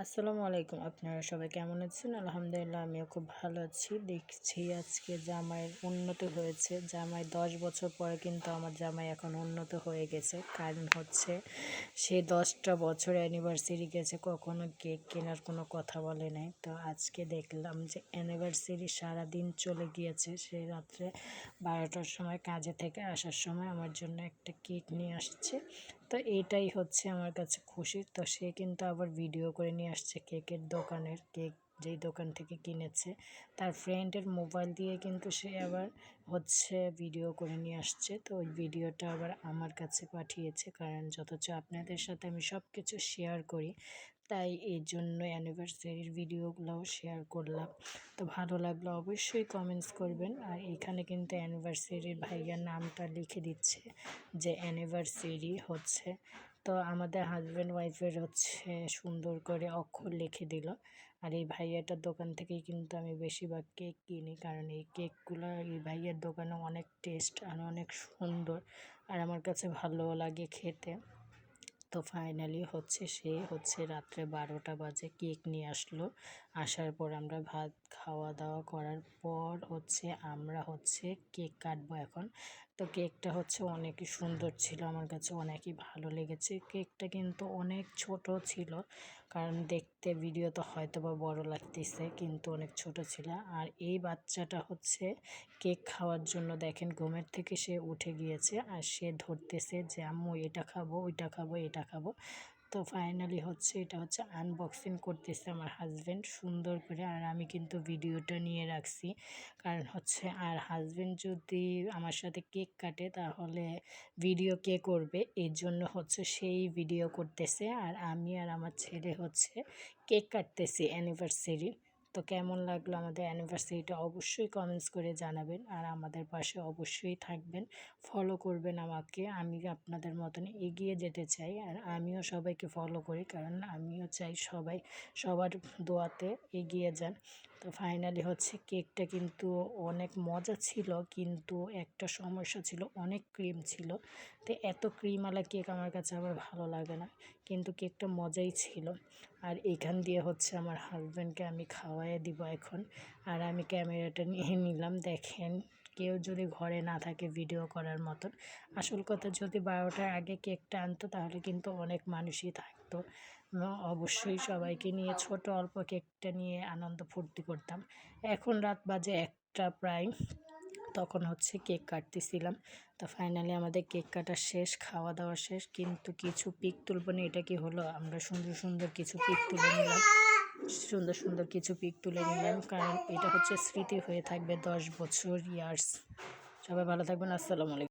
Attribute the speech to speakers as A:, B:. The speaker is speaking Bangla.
A: আসসালামু আলাইকুম। আপনারা সবাই কেমন আছেন? আলহামদুলিল্লাহ, আমিও খুব ভালো আছি। দেখছি আজকে জামাইয়ের উন্নত হয়েছে। জামাই দশ বছর পরে কিন্তু আমার জামাই এখন উন্নত হয়ে গেছে। কারণ হচ্ছে, সে দশটা বছর অ্যানিভার্সারি গেছে, কখনো কেক কেনার কোনো কথা বলে নাই। তো আজকে দেখলাম যে অ্যানিভার্সারি সারাদিন চলে গিয়েছে। সে রাত্রে বারোটার সময় কাজে থেকে আসার সময় আমার জন্য একটা কেক নিয়ে আসছে। তো এইটাই হচ্ছে আমার কাছে খুশি। তো সে কিন্তু আবার ভিডিও করে নিয়ে আসছে কেকের দোকানের কেক যেই দোকান থেকে কিনেছে। তার ফ্রেন্ডের মোবাইল দিয়ে কিন্তু সে আবার হচ্ছে ভিডিও করে নিয়ে আসছে। তো ওই ভিডিওটা আবার আমার কাছে পাঠিয়েছে। কারণ যথচ আপনাদের সাথে আমি সব কিছু শেয়ার করি, তাই এই জন্য অ্যানিভার্সারির ভিডিওগুলোও শেয়ার করলাম। তো ভালো লাগল অবশ্যই কমেন্টস করবেন। আর এখানে কিন্তু অ্যানিভার্সারির ভাইয়ার নামটা লিখে দিচ্ছে যে অ্যানিভার্সারি হচ্ছে। তো আমাদের হাজব্যান্ড ওয়াইফের হচ্ছে সুন্দর করে অক্ষর লিখে দিল। আর এই ভাইয়াটার দোকান থেকেই কিন্তু আমি বেশিরভাগ কেক কিনি। কারণ এই কেকগুলো এই ভাইয়ার দোকানে অনেক টেস্ট আর অনেক সুন্দর। আর আমার কাছে ভালো লাগে খেতে। তো ফাইনালি হচ্ছে সে হচ্ছে রাত্রে বারোটা বাজে কেক নিয়ে আসলো। আসার পর আমরা ভাত খাওয়া দাওয়া করার পর হচ্ছে আমরা হচ্ছে কেক কাটবো এখন। তো কেকটা হচ্ছে অনেকই সুন্দর ছিল, আমার কাছে অনেকই ভালো লেগেছে। কেকটা কিন্তু অনেক ছোট ছিল, কারণ দেখতে ভিডিও তো হয়তো বা বড়ো লাগতেছে, কিন্তু অনেক ছোট ছিল। আর এই বাচ্চাটা হচ্ছে কেক খাওয়ার জন্য দেখেন ঘুমের থেকে সে উঠে গিয়েছে, আর সে ধরতেছে যে, আম্মু, এটা খাব, ওইটা খাব, এটা খাব তো ফাইনালি হচ্ছে এটা হচ্ছে আনবক্সিং করতেছে আমার হাজব্যান্ড সুন্দর করে। আর আমি কিন্তু ভিডিওটা নিয়ে রাখছি। কারণ হচ্ছে আর হাজব্যান্ড যদি আমার সাথে কেক কাটে তাহলে ভিডিও কে করবে? এর জন্য হচ্ছে সেই ভিডিও করতেছে। আর আমি আর আমার ছেলে হচ্ছে কেক কাটতেছি অ্যানিভার্সারি তো কেমন লাগল আমাদের অ্যানিভার্সারিটা অবশ্যই কমেন্টস করে জানাবেন। আর আমাদের পাশে অবশ্যই থাকবেন। ফলো করবেন আমাকে। আমি আপনাদের মতন এগিয়ে যেতে চাই আর আমিও সবাইকে ফলো করি। কারণ আমিও চাই সবাই সবার দোয়াতে এগিয়ে যান। তো ফাইনালি হচ্ছে কেকটা কিন্তু অনেক মজা ছিল, কিন্তু একটা সমস্যা ছিল, অনেক ক্রিম ছিল। তো এত ক্রিমওয়ালা কেক আমার কাছে আবার ভালো লাগে না, কিন্তু কেকটা মজাই ছিল। আর এখান দিয়ে হচ্ছে আমার হাজব্যান্ডকে আমি খাওয়াইয়ে দিব এখন। আর আমি ক্যামেরাটা নিয়ে নিলাম, দেখেন। কেউ যদি ঘরে না থাকে ভিডিও করার মতন। আসল কথা যদি বারোটার আগে কেকটা আনতো, তাহলে কিন্তু অনেক মানুষই থাকতো। অবশ্যই সবাইকে নিয়ে ছোট অল্প কেকটা নিয়ে আনন্দ ফুর্তি করতাম। এখন রাত বাজে একটা প্রায়, তখন হচ্ছে কেক কাটতেছিলাম। তো ফাইনালি আমাদের কেক কাটা শেষ খাওয়া দাওয়া শেষ, কিন্তু কিছু পিক তুলব না, এটা কি হলো? আমরা সুন্দর সুন্দর কিছু পিক তুলে নিলাম। সুন্দর সুন্দর কিছু পিক তুলে নিলাম, কারণ এটা হচ্ছে স্মৃতি হয়ে থাকবে দশ বছর ইয়ার্স সবাই ভালো থাকবেন, আসসালামু আলাইকুম।